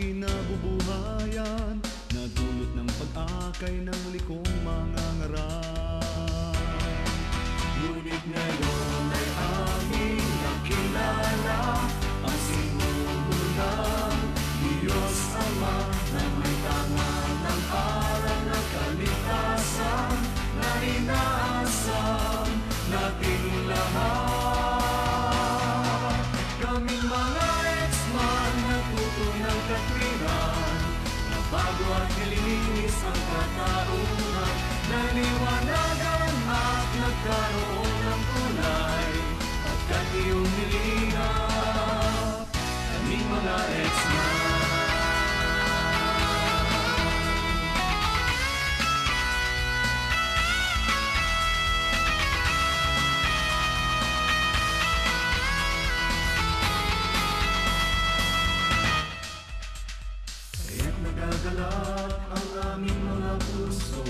kinabubuhayan. Na dulot ng pag-akay ng likong mga ngaral Nagagalak ang aming mga puso.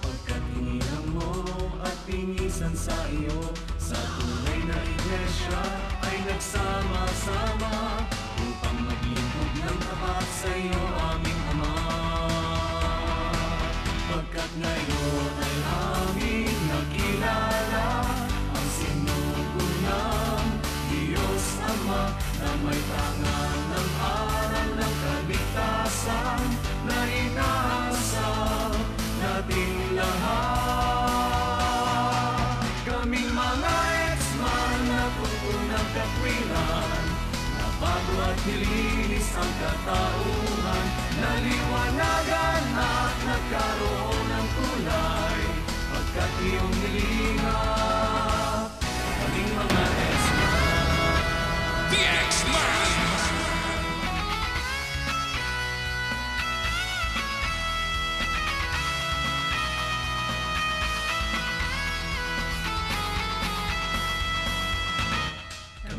Pagkat hinirang mo at pinisan sa iyo Sa tunay na iglesia ay nagsama-sama Upang maglingkod ng tapat sa iyo lahat. Kaming mga ex-man na ng katwiran Na bago at ang katauhan. Naliwanagan at nagkaroon ng kulay Pagkat iyong nilingap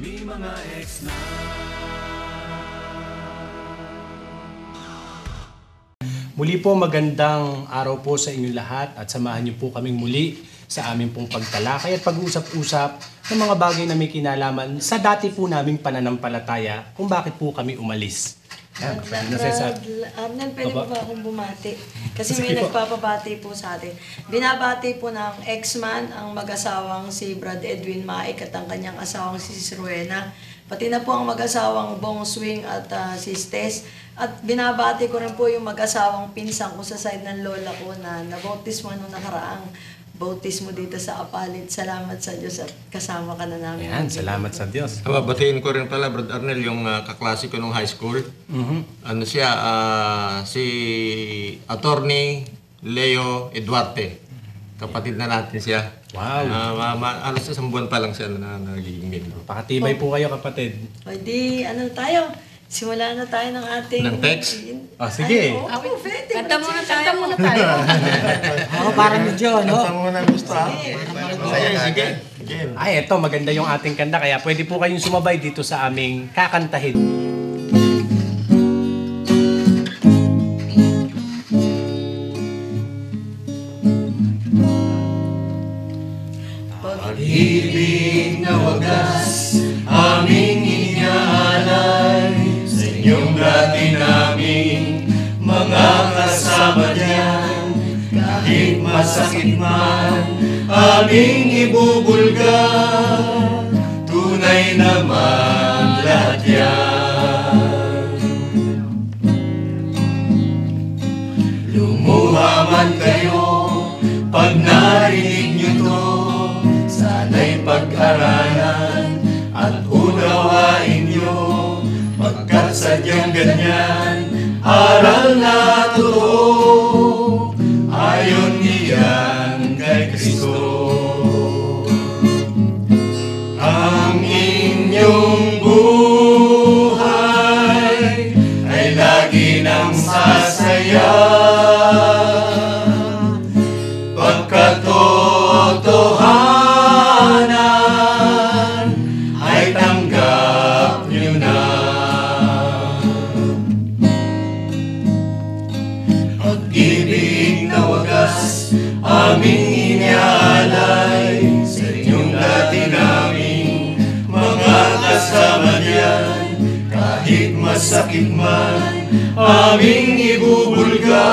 Kami mga ex na Muli po magandang araw po sa inyo lahat at samahan niyo po kaming muli sa aming pong pagtalakay at pag-usap-usap ng mga bagay na may kinalaman sa dati po naming pananampalataya kung bakit po kami umalis. Yan, na siya sa- Arnel, pwede Aba. ba akong bumati? Kasi Sige may po. nagpapabati po sa atin. Binabati po ng ex-man ang mag-asawang si Brad Edwin Maik at ang kanyang asawang si Sis Rowena. Pati na po ang mag-asawang Bong Swing at ah, si Tess. At binabati ko rin po yung mag-asawang pinsan ko sa side ng lola ko na nabautismo nung nakaraang bautismo dito sa Apalit. Salamat sa Diyos at kasama ka na namin. Ayan, salamat sa Diyos. Aba, batiin ko rin pala, Brad Arnel, yung uh, kaklase ko nung high school. Mhm. Ano siya, ah, si Attorney Leo Eduarte. Kapatid na natin siya. Wow. Ah, ma- ma- alas isang buwan pa lang siya na, na nagiging membro. Pakatibay po kayo kapatid. Di, ano tayo? Simula na tayo ng ating... Ng text? Ah, sige. Ay, oo, pwede. Kanta muna tayo. Kanta muna tayo. Ako parang medyo, no? muna gusto ha? Sige, sige. Sige. Ay, eto, maganda yung ating kanta kaya pwede po kayong sumabay dito sa aming kakantahin. Pag-ibig na wagas masakit man aming ibubulga. Tunay naman lahat yan. Lumuha man kayo pag narinig nyo to Sana'y pag-aralan at unawain nyo. Pagkat sadyang ganyan, aral na totoo aming inialay Sa inyong dati naming mga kasama diyan Kahit masakit man aming ibubulga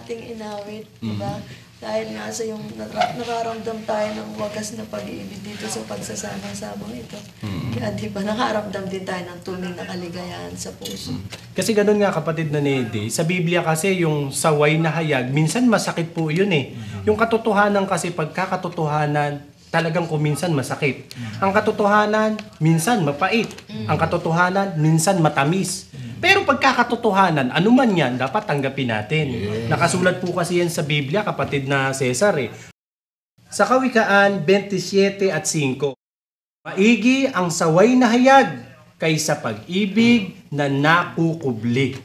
ganda ng ating inawit, di ba? Dahil nga sa yung nakaramdam tayo ng wagas na pag-ibig dito sa pagsasama-sama ito. Kaya di ba, nakaramdam din tayo ng tunay na kaligayahan sa puso. Kasi ganun nga kapatid na Nede, sa Biblia kasi yung saway na hayag, minsan masakit po yun eh. Yung katotohanan kasi pagkakatotohanan, talagang kuminsan masakit. Ang katotohanan, minsan mapait. Ang katotohanan, minsan matamis. Pero pagkakatotohanan, ano man yan, dapat tanggapin natin. Nakasulat po kasi yan sa Biblia, kapatid na Cesar eh. Sa Kawikaan 27 at 5, Maigi ang saway na hayag kaysa pag-ibig na nakukubli.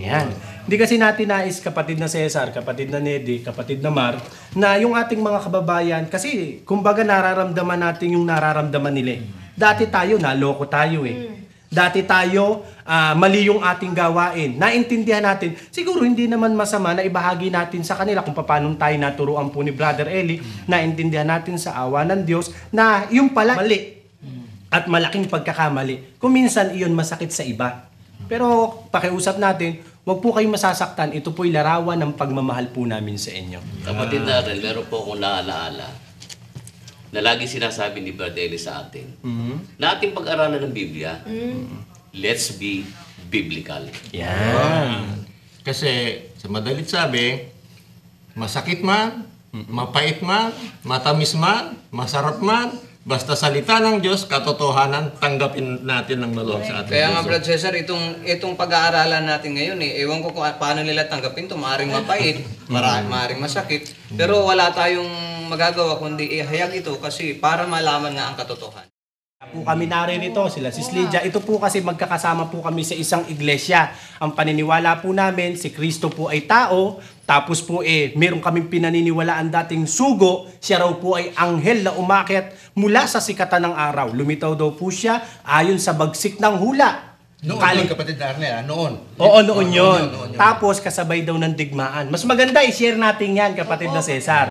Yan. Hindi kasi natin nais kapatid na Cesar, kapatid na Nedy, kapatid na Mar, na yung ating mga kababayan, kasi kumbaga nararamdaman natin yung nararamdaman nila. eh. Dati tayo, naloko tayo eh. Dati tayo, ah, mali yung ating gawain. Naintindihan natin, siguro hindi naman masama na ibahagi natin sa kanila kung paano tayo naturuan po ni Brother Eli, naintindihan natin sa awa ng Diyos na yung pala mali at malaking pagkakamali. Kung minsan iyon masakit sa iba. Pero pakiusap natin, wag po kayong masasaktan. Ito po'y larawan ng pagmamahal po namin sa inyo. Kapatid rin, meron po akong naalaala na lagi sinasabi ni Brother Eli sa atin na ating pag-aralan ng Biblia, let's be biblical. Yan. Kasi sa madalit sabi, masakit man, mapait man, matamis man, masarap man, basta salita ng Diyos, katotohanan, tanggapin natin ng loob sa ating Kaya nga. Brad Cesar, itong, itong pag-aaralan natin ngayon eh, ewan ko kung paano nila tanggapin to, maaring mapait, mara, maaring masakit, pero wala tayong magagawa kundi ihayag ito kasi para malaman nga ang katotohanan. po kami naririto, sila si Lydia. Ito po kasi magkakasama po kami sa isang iglesia. Ang paniniwala po namin, si Kristo po ay tao, tapos po eh, meron kaming pinaniniwalaan dating sugo, siya raw po ay anghel na umakyat mula sa sikatan ng araw. Lumitaw daw po siya ayon sa bagsik ng hula. Noon, Kali- noon, kapatid na Arnel, ah, noon. Oo, noon yun. noon yun. Tapos kasabay daw ng digmaan. Mas maganda i-share natin yan, kapatid na Cesar.